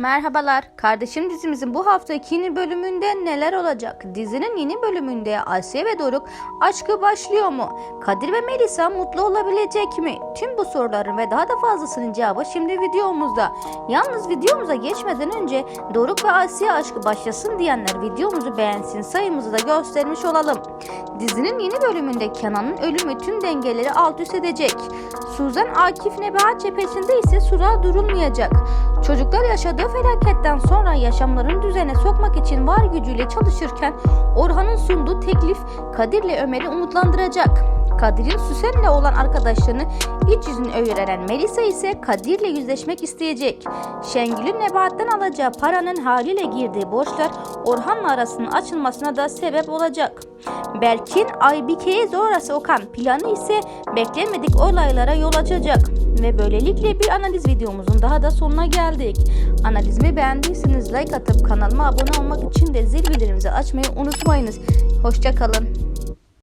Merhabalar. Kardeşim dizimizin bu haftaki yeni bölümünde neler olacak? Dizinin yeni bölümünde Asya ve Doruk aşkı başlıyor mu? Kadir ve Melisa mutlu olabilecek mi? Tüm bu soruların ve daha da fazlasının cevabı şimdi videomuzda. Yalnız videomuza geçmeden önce Doruk ve Asya aşkı başlasın diyenler videomuzu beğensin sayımızı da göstermiş olalım. Dizinin yeni bölümünde Kenan'ın ölümü tüm dengeleri alt üst edecek. Suzan Akif Nebahat cephesinde ise sura durulmayacak. Çocuklar yaşadığı felaketten sonra yaşamlarını düzene sokmak için var gücüyle çalışırken Orhan'ın sunduğu teklif Kadir'le Ömer'i umutlandıracak. Kadir'in Süsen'le olan arkadaşlığını iç yüzünü öğrenen Melisa ise Kadir'le yüzleşmek isteyecek. Şengül'ün Nebahat'ten alacağı paranın haliyle girdiği borçlar Orhan'la arasının açılmasına da sebep olacak. Berk'in Aybike'ye zorlası Okan planı ise beklenmedik olaylara yol açacak. Ve böylelikle bir analiz videomuzun daha da sonuna geldik. Analizimi beğendiyseniz like atıp kanalıma abone olmak için de zil bildirimimizi açmayı unutmayınız. Hoşçakalın.